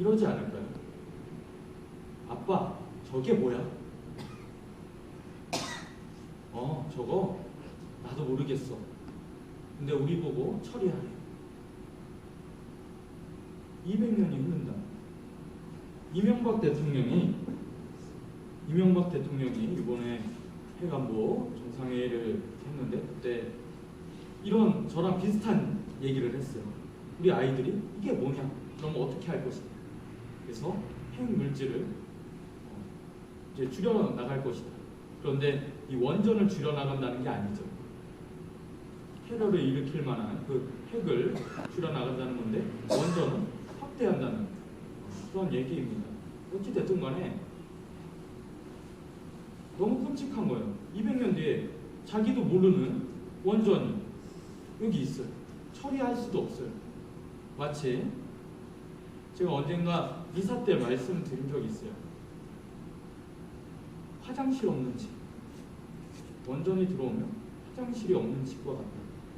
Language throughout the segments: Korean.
이러지 않을까요? 아빠, 저게 뭐야? 어, 저거 나도 모르겠어. 근데 우리 보고 처리하래. 200년이 흐른다. 이명박 대통령이 이명박 대통령이 이번에 해관보 정상회의를 했는데 그때 이런 저랑 비슷한 얘기를 했어요. 우리 아이들이 이게 뭐냐? 그럼 어떻게 할 것이냐? 그래서 핵 물질을 어, 이제 줄여 나갈 것이다. 그런데 이 원전을 줄여 나간다는 게 아니죠. 테러를 일으킬 만한 그 핵을 줄여 나간다는 건데 원전은 확대한다는 그런 얘기입니다. 어찌 됐든 간에 너무 끔찍한 거예요. 200년 뒤에 자기도 모르는 원전이 여기 있어요. 처리할 수도 없어요. 마치 제가 언젠가 이사 때 말씀드린 적이 있어요. 화장실 없는 집. 원전이 들어오면 화장실이 없는 집과 같다.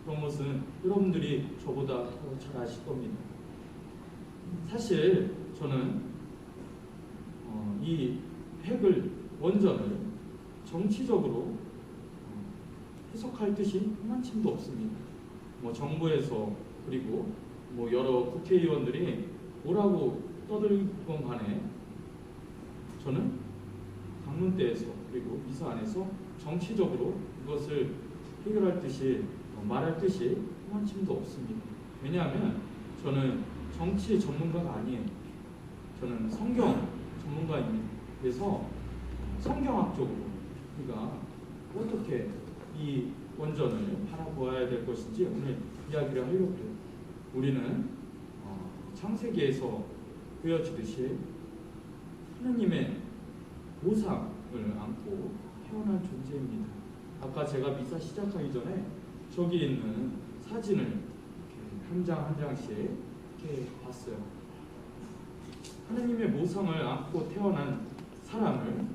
그런 것은 여러분들이 저보다 더 잘 아실 겁니다. 사실 저는 어, 이 핵을 원전을 정치적으로 어, 해석할 뜻이 한만침도 없습니다. 뭐 정부에서 그리고 뭐 여러 국회의원들이 뭐라고 떠들건 간에 저는 강론대에서 그리고 이사 안에서 정치적으로 이것을 해결할 뜻이 어, 말할 뜻이 한만침도 없습니다. 왜냐하면 저는 정치 전문가가 아니에요. 저는 성경 전문가입니다. 그래서 성경학적으로 우리가 어떻게 이 원전을 바라보아야 될 것인지 오늘 이야기를 하려고 해요. 우리는 어, 창세기에서 보여지듯이 하나님의 보상을 안고 태어난 존재입니다. 아까 제가 미사 시작하기 전에 저기 있는 사진을 한 장 한 장씩 이렇게 봤어요. 하나님의 모상을 안고 태어난 사람을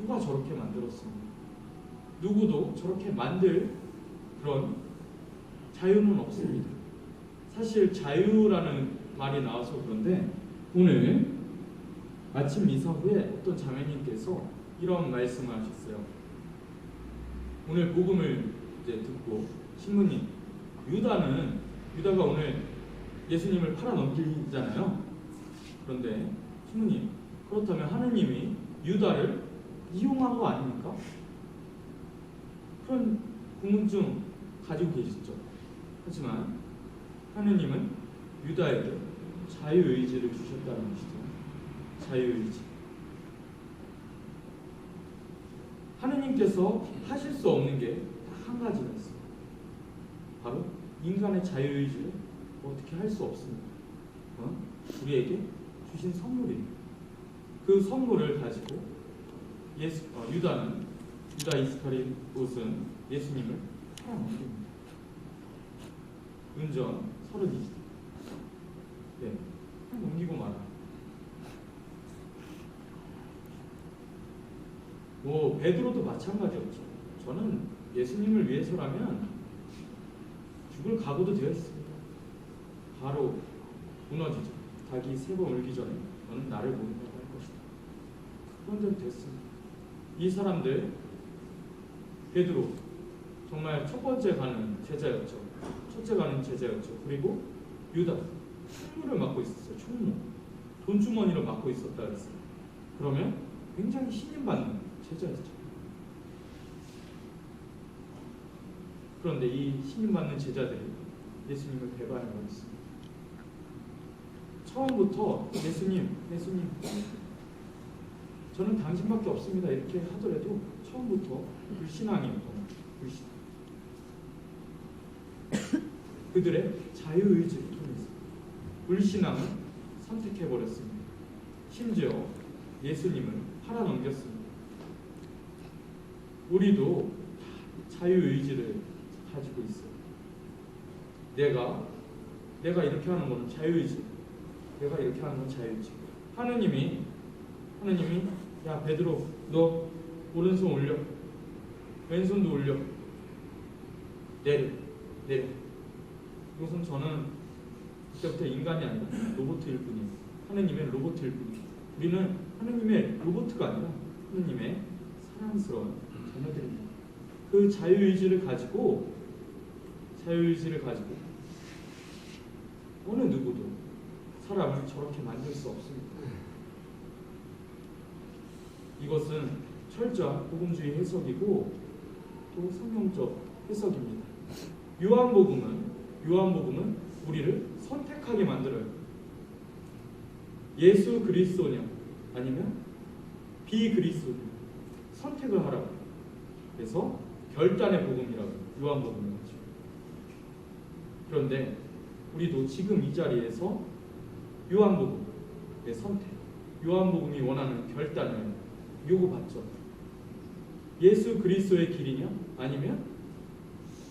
누가 저렇게 만들었습니까? 누구도 저렇게 만들 그런 자유는 없습니다. 사실 자유라는 말이 나와서 그런데 오늘 아침 미사 후에 어떤 자매님께서 이런 말씀을 하셨어요. 오늘 복음을 이제 듣고 신부님 유다는 유다가 오늘 예수님을 팔아 넘기잖아요. 그런데 신부님 그렇다면 하느님이 유다를 이용한 거 아닙니까? 그런 궁금증 가지고 계시죠. 하지만 하느님은 유다에게 자유의지를 주셨다는 것이죠. 자유의지. 하느님께서 하실 수 없는 게딱한 가지가 있어요. 바로 인간의 자유의지를 어떻게 할 수 없습니다. 어? 우리에게 주신 선물입니다. 그 선물을 가지고 예수, 어, 유다는 유다 이스카리옷은 예수님을 팔아넘깁니다. 은전 서른이지. 네, 넘기고 말아. 뭐 베드로도 마찬가지였죠. 저는 예수님을 위해서라면 죽을 각오도 되어 있습니다. 바로 무너지죠. 닭이 세 번 울기 전에 너는 나를 모른다고 할 것이다. 그런 대로 됐습니다. 이 사람들 베드로 정말 첫 번째 가는 제자였죠. 첫째 가는 제자였죠. 그리고 유다 총무를 맡고 있었어요. 총무 돈주머니를 맡고 있었다 그랬어요. 그러면 굉장히 신임받는 제자였죠. 그런데 이 신임받는 제자들이 예수님을 배반해 버렸습니다. 처음부터 예수님, 예수님, 저는 당신밖에 없습니다. 이렇게 하더라도 처음부터 불신앙이었던 불신. 그들의 자유의지를 불신앙을 선택해 버렸습니다. 심지어 예수님을 팔아넘겼습니다. 우리도 자유의지를 가지고 있어요. 내가 내가 이렇게 하는 것은 자유의지. 내가 이렇게 하는 건 자유의지. 하느님이 하느님이 야 베드로 너 오른손 올려 왼손도 올려 내려 내려 이것은 저는 그때부터 인간이 아니라 로봇일 뿐이에요. 하느님의 로봇일 뿐. 우리는 하느님의 로봇가 아니라 하느님의 사랑스러운 자녀들입니다. 그 자유의지를 가지고 자유의지를 가지고 어느 누구도 사람을 저렇게 만들 수 없습니다. 이것은 철저한 복음주의 해석이고 또 성경적 해석입니다. 요한복음은 요한복음은 우리를 선택하게 만들어요. 예수 그리스도냐 아니면 비그리스도냐 선택을 하라고. 그래서 결단의 복음이라고 요한복음을 하죠. 그런데 우리도 지금 이 자리에서 요한복음의 선택, 요한복음이 원하는 결단을 요구받죠. 예수 그리스도의 길이냐 아니면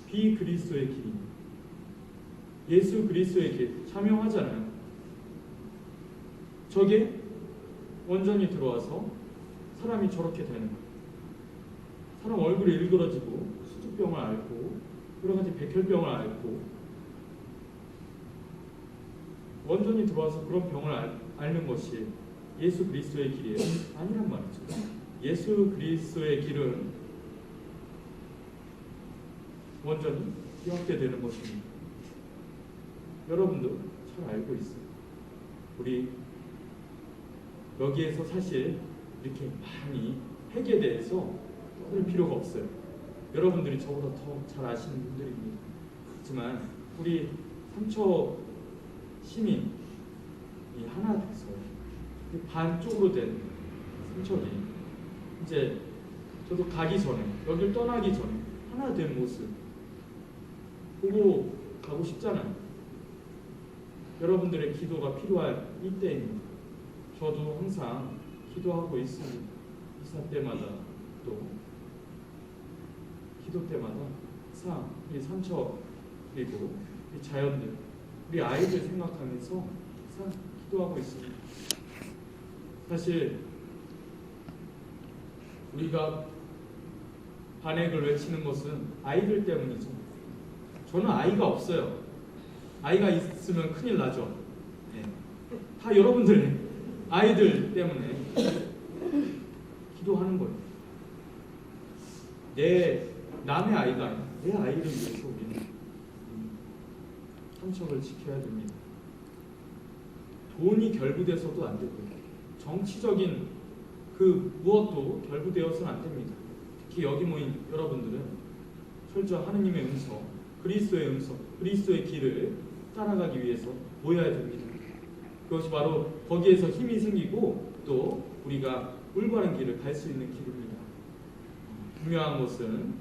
비그리스도의 길이냐. 예수 그리스도의 길 자명하잖아요. 저게 원전이 들어와서 사람이 저렇게 되는 거예요. 사람 얼굴이 일그러지고 수두병을 앓고 여러 가지 백혈병을 앓고 원전이 들어와서 그런 병을 알, 앓는 것이 예수 그리스도의 길이에요? 아니란 말이죠. 예수 그리스도의 길은 원전이 기억게 되는 것입니다. 여러분도 잘 알고 있어요. 우리 여기에서 사실 이렇게 많이 핵에 대해서 떠들 필요가 없어요. 여러분들이 저보다 더 잘 아시는 분들입니다. 하지만 우리 삼초 시민이 하나 돼서 이 반쪽으로 된 삼척이 이제 저도 가기 전에 여길 떠나기 전에 하나 된 모습 보고 가고 싶잖아요. 여러분들의 기도가 필요할 이때입니다. 저도 항상 기도하고 있습니다. 이사 때마다 또 기도 때마다 항상 이 삼척 그리고 이 자연들 우리 아이들 생각하면서 항상 기도하고 있습니다. 사실 우리가 반액을 외치는 것은 아이들 때문이죠. 저는 아이가 없어요. 아이가 있으면 큰일 나죠. 네. 다 여러분들 아이들 때문에 기도하는 거예요. 내 남의 아이가 아니라 내 아이를 위해서 우리는 삼척을 지켜야 됩니다. 돈이 결부돼서도 안 되고요. 정치적인 그 무엇도 결부되어서는 안 됩니다. 특히 여기 모인 여러분들은 철저한 하느님의 음성, 그리스도의 음성, 그리스도의 길을 따라가기 위해서 모여야 됩니다. 그것이 바로 거기에서 힘이 생기고 또 우리가 올바른 길을 갈 수 있는 길입니다. 분명한 것은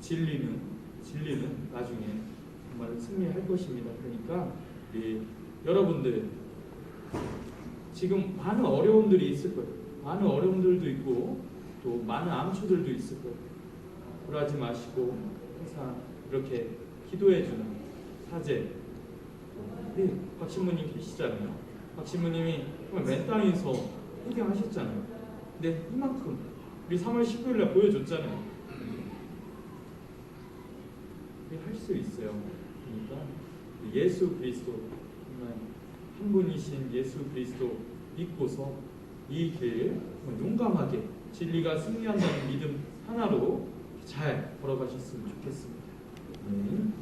진리는 진리는 나중에 정말 승리할 것입니다. 그러니까 이 여러분들 지금 많은 어려움들이 있을 거예요. 많은 어려움들도 있고 또 많은 암초들도 있을 거예요. 그러지 마시고 항상 이렇게 기도해주는 사제 우리 박 신부님 계시잖아요. 박 신부님이 정말 맨 땅에서 해결하셨잖아요. 근데 이만큼 우리 3월 19일 날 보여줬잖아요. 할수 있어요. 그러니까 예수 그리스도 한 분이신 예수 그리스도 믿고서 이길 용감하게 진리가 승리한다는 믿음 하나로 잘 걸어가셨으면 좋겠습니다. 네.